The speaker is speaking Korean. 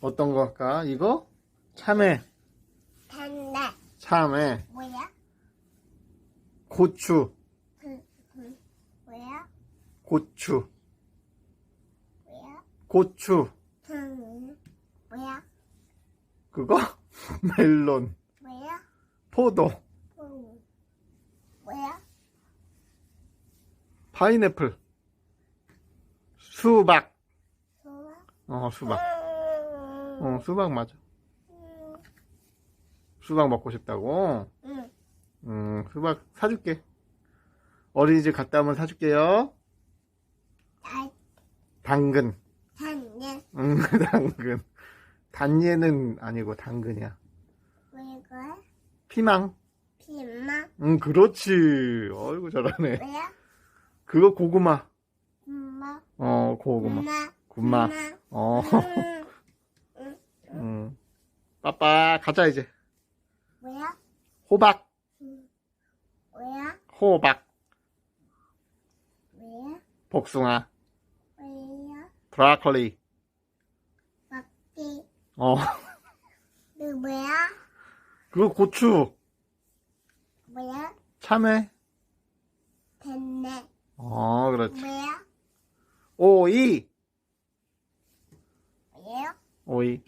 어떤 걸까? 이거? 참외, 단데 참외, 뭐야? 고추, 그, 그, 뭐야? 고추, 뭐야? 고추. 그, 뭐야? 그거? 멜론, 뭐야? 포도, 그, 뭐야? 파인애플, 수박. 좋아? 어, 수박. 응. 어, 수박 맞아. 응. 수박 먹고 싶다고? 응. 음, 수박 사줄게. 어린이집 갔다 오면 사줄게요. 달, 당근. 단데 응, 당근. 단예는 아니고 당근이야. 뭐야? 피망. 피마 응, 그렇지. 어이구, 잘하네. 뭐야? 그거 고구마. 엄마 어, 고구마. 엄마 군마. 어, 응. 응. 빠빠, 가자, 이제. 뭐야? 호박. 뭐야? 호박. 뭐야? 복숭아. 뭐야? 브라콜리. 막대 어, 너 뭐야? 그거 고추. 뭐야? 참외. 됐네 어, 그렇지. 뭐야? 오이. 뭐예요? 오이.